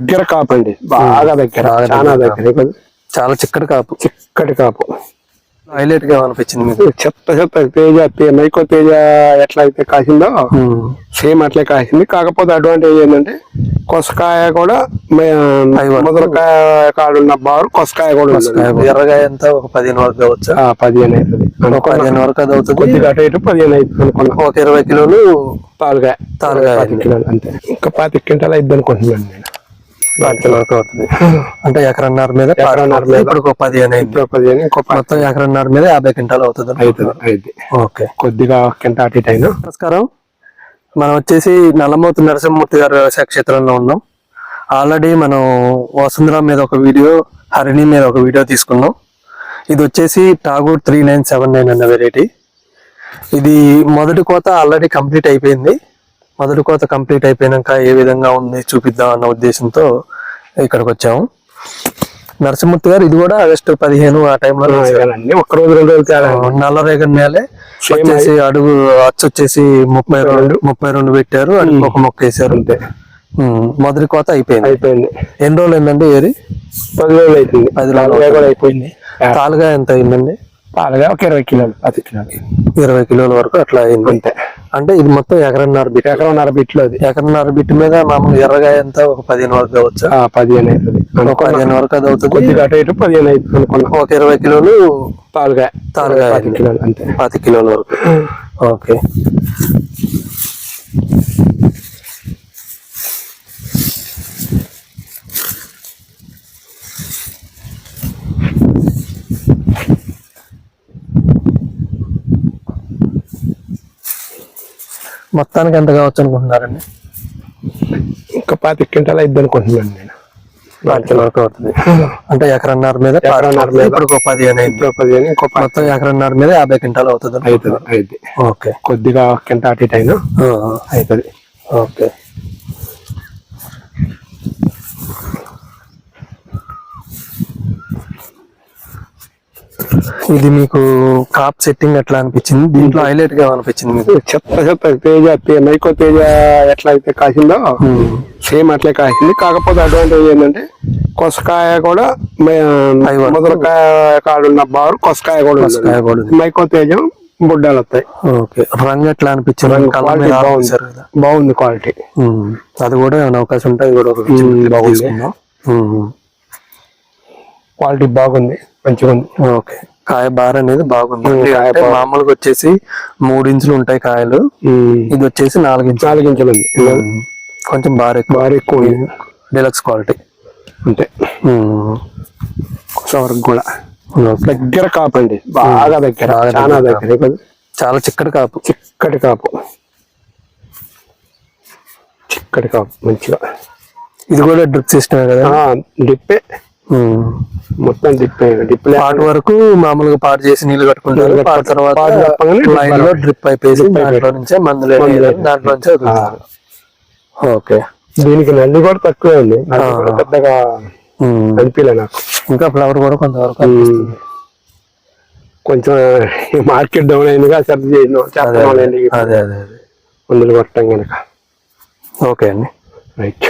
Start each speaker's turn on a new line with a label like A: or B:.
A: దగ్గర కాపు అండి. బాగా దగ్గర చాలా
B: దగ్గర. చాలా చిక్కటి కాపు.
A: చిక్కటి కాపు.
B: హైలైట్గా అనిపించింది మీకు?
A: చెత్త చెత్త తేజ మైకో తేజ ఎట్లా అయితే కాసిందో సేమ్ అట్లే కాసింది. కాకపోతే అడ్వాంటేజ్ ఏంటంటే కొసకాయ కూడా. మొదలకాయ కాడున్న బారు కొసకాయ కూడా
B: ఎర్రగాయ ఎంత ఒక పదిహేను వరకు కావచ్చు?
A: ఆ, పదిహేను అవుతుంది
B: ఒక పదిహేను వరకు అది అవుతుంది.
A: కొద్దిగా అటు ఇటు పదిహేను అవుతుంది అనుకున్నా.
B: ఒక ఇరవై కిలోలు
A: తాలుగా
B: తాలుగాయ
A: కిలోలు అంతే. ఇంకా పాతిక క్వింటాలు అయిద్ది అనుకుంటున్నాను
B: వరకు అవుతుంది. అంటే ఎకరన్నర మీద. ఇప్పుడు ఒక పదిహేను అయింది.
A: ఇప్పుడు పదిహేను ఇంకో పాతిక
B: మొత్తం ఎకరన్నర మీద యాభై క్వింటాలు అవుతుంది
A: అవుతుంది అయింది
B: ఓకే.
A: కొద్దిగా కింద అటు ఇటు
B: నమస్కారం. మనం వచ్చేసి నల్లమూర్తి నరసింహమూర్తి గారి వ్యవసాయ క్షేత్రంలో ఉన్నాం. ఆల్రెడీ మనం వసుంధర మీద ఒక వీడియో హరిణి మీద ఒక వీడియో తీసుకున్నాం. ఇది వచ్చేసి Tagore three nine seven nine అన్న వెరైటీ ఇది మొదటి కోత ఆల్రెడీ కంప్లీట్ అయిపోయింది. మొదటి కోత కంప్లీట్ అయిపోయినాక ఏ విధంగా ఉంది చూపిద్దాం అన్న ఉద్దేశంతో ఇక్కడికి వచ్చాము. నరసింహమూర్తి గారు ఇది కూడా ఆగస్టు పదిహేను ఆ టైంలో
A: ఒక్క రోజు రెండు రోజులు తేడా
B: నల్ల రేగడి నేలే వచ్చేసి అడుగు అచ్చు వచ్చేసి ముప్పై రెండు ముప్పై రెండు పెట్టారు అడుగు ఒక మొక్క వేసారు.
A: అంతే.
B: మొదటి కోత అయిపోయింది.
A: అయిపోయింది.
B: ఎన్ని రోజులు అయిందండి ఏరి?
A: పది రోజులు అవుతుంది
B: పది రోజులు
A: అయిపోయింది.
B: తాలుగా ఎంత అయిందండి?
A: పాలుగా ఒక ఇరవై కిలోలు పది కిలోలు.
B: ఇరవై కిలోల వరకు అట్లా అయింది.
A: అంతే.
B: అంటే ఇది మొత్తం ఎకరన్నర బిట్.
A: ఎకరన్నర బిట్లో అది.
B: ఎకరన్నర బిట్ మీద మామూలు ఎర్రగా ఎంత ఒక పదిహేను వరకు కావచ్చు
A: ఆ, పదిహేను అవుతుంది.
B: ఒక పదిహేను వరకు అది అవుతుంది.
A: కొద్దిగా అటు ఇటు పదిహేను అవుతుంది అనుకున్నా.
B: ఒక ఇరవై కిలోలు తాలుగా అయింది.
A: కిలోలు అంతే.
B: పది కిలోల వరకు. ఓకే. మొత్తానికి ఎంత కావచ్చు అనుకుంటున్నారండి?
A: ఇంకా పాతి క్వింటాలు అయిద్ది అనుకుంటున్నాను నేను.
B: పది కిలో వరకు అవుతుంది. అంటే ఎకరన్నర మీద
A: ఎకరన్నర మీద.
B: ఇప్పుడు ఒక అయింది.
A: ఇప్పుడు పదిహేను ఇంకో పది
B: మొత్తం ఎకరన్నర మీద యాభై క్వింటాలు అవుతుంది
A: అవుతుంది. అయింది
B: ఓకే.
A: కొద్దిగా కింద అటు ఇటు అయినా అవుతుంది.
B: ఓకే. ఇది మీకు కాప్ సెట్టింగ్ ఎట్లా అనిపించింది? దీంట్లో హైలైట్గా అనిపించింది మీకు?
A: చెత్త చెత్త. తేజ మైకో తేజ ఎట్లా అయితే కాసిందో సేమ్ అట్లే కాసింది. కాకపోతే అడ్వాంటేజ్ ఏంటంటే కొసకాయ కూడా. మొదలకాయ కాడున్న బారు కొసకాయ కూడా. మైకో తేజం బుడ్డాలు వస్తాయి.
B: ఓకే. రంగు ఎట్లా అనిపించింది?
A: బాగుంది. బాగుంది క్వాలిటీ
B: ఉమ్. అది కూడా ఏమైనా అవకాశం ఉంటే అది కూడా ఒక
A: ఉమ్, బాగుంది. క్వాలిటీ బాగుంది. మంచిగా ఉంది
B: ఓకే. కాయ బార్ అనేది బాగుంది. అంటే
A: బార్.
B: మామూలుగా వచ్చేసి మూడు ఇంచులు ఉంటాయి కాయలు. ఇది వచ్చేసి నాలుగు ఇంచులు.
A: నాలుగు ఇంచులు ఉంది.
B: కొంచెం బార్ ఎక్కువ.
A: బాగా ఎక్కువ
B: డీలక్స్ క్వాలిటీ.
A: అంతే. కొంచెం వరకు కూడా. దగ్గర కాపు అండి. బాగా దగ్గర. చాలా
B: దగ్గర చాలా చిక్కటి కాపు.
A: చిక్కటి కాపు. చిక్కటి కాపు మంచిగా.
B: ఇది కూడా డ్రిప్ సిస్టమే కదా?
A: ఆ, డిప్పే మొత్తం డిప్పే డిప్లే
B: పాటు వరకు మామూలుగా పాటు చేసి నీళ్ళు కట్టుకుంటారు పాటు తర్వాత
A: లైన్లో.
B: డ్రిప్ అయిపోయి దాంట్లో నుంచే మందులు. దాంట్లో నుంచే ఓకే.
A: దీనికి నల్లి కూడా తక్కువే ఉంది. పెద్దగా. అనిపించలే నాకు.
B: ఇంకా ఫ్లవర్ కూడా కొంతవరకు.
A: కొంచెం మార్కెట్ డౌన్ అయిందిగా సర్ది చేస్తాం
B: అదే. అదే అదే
A: మందులు కొట్టడం కనుక
B: ఓకే అండి.
A: రైట్.